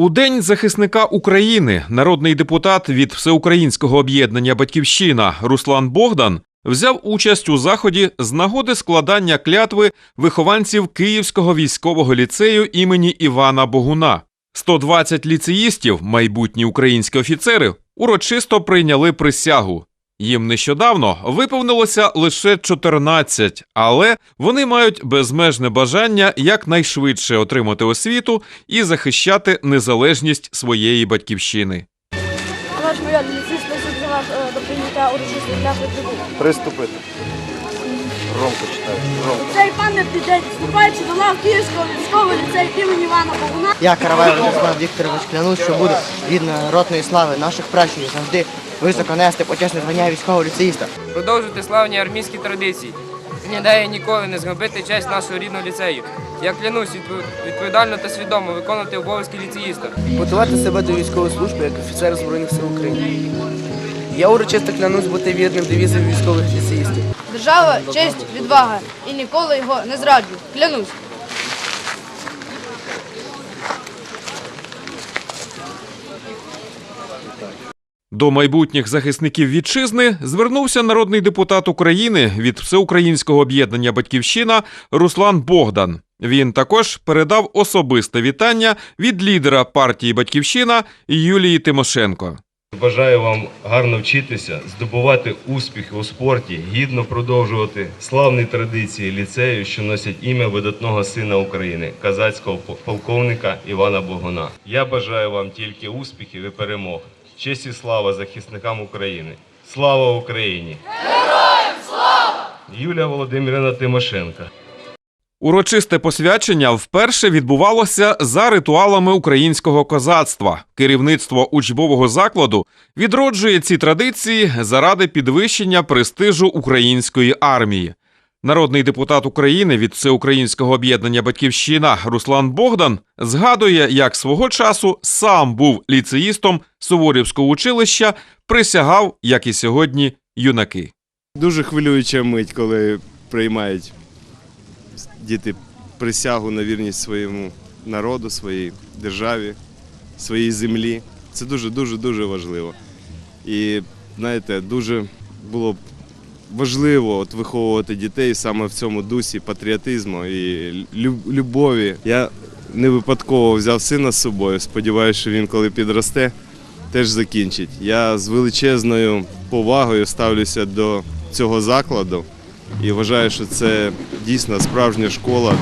У День захисника України народний депутат від Всеукраїнського об'єднання Батьківщина Руслан Богдан взяв участь у заході з нагоди складання клятви вихованців Київського військового ліцею імені Івана Богуна. 120 ліцеїстів, майбутні українські офіцери, урочисто прийняли присягу. Їм нещодавно виповнилося лише 14, але вони мають безмежне бажання якнайшвидше отримати освіту і захищати незалежність своєї батьківщини. Майор, ліцейський вас е, до прийняття прибув. Приступити. Громко читаю. Громко. Цей пам'ятний день, вступаючи до лав Київського військового ліцею імені Івана Богуна, Я Каравай Владислав Вікторович клянусь, що буду від народної слави наших пращурів завжди високо нести почесне звання військового ліцеїста. продовжувати славні армійські традиції. Не дає ніколи не згубити честь нашого рідного ліцею. Я клянусь відповідально та свідомо виконувати обов'язки ліцеїста. готувати себе до військової служби як офіцер Збройних сил України. Я урочисто клянусь бути вірним девізам військових ліцеїстів. держава, честь, відвага. І ніколи його не зраджу. Клянусь. До майбутніх захисників вітчизни звернувся народний депутат України від Всеукраїнського об'єднання Батьківщина Руслан Богдан. Він також передав особисте вітання від лідера партії Батьківщина Юлії Тимошенко. Бажаю вам гарно вчитися, здобувати успіхи у спорті, гідно продовжувати славні традиції ліцею, що носять ім'я видатного сина України, казацького по- полковника Івана Богуна. Я бажаю вам тільки успіхів і перемог. Честь і слава захисникам України. Слава Україні! Героям слава! Юлія Володимирівна Тимошенко. Урочисте посвячення вперше відбувалося за ритуалами українського козацтва. Керівництво учбового закладу відроджує ці традиції заради підвищення престижу української армії. Народний депутат України від Всеукраїнського об'єднання Батьківщина Руслан Богдан згадує, як свого часу сам був ліцеїстом Суворівського училища, присягав, як і сьогодні, юнаки. Дуже хвилююча мить, коли приймають діти присягу на вірність своєму народу, своїй державі, своїй землі. Це дуже, дуже, дуже важливо. І знаєте, дуже було б важливо от виховувати дітей саме в цьому дусі патріотизму і любові. Я не випадково взяв сина з собою. Сподіваюся, що він коли підросте, теж закінчить. Я з величезною повагою ставлюся до цього закладу і вважаю, що це дійсно справжня школа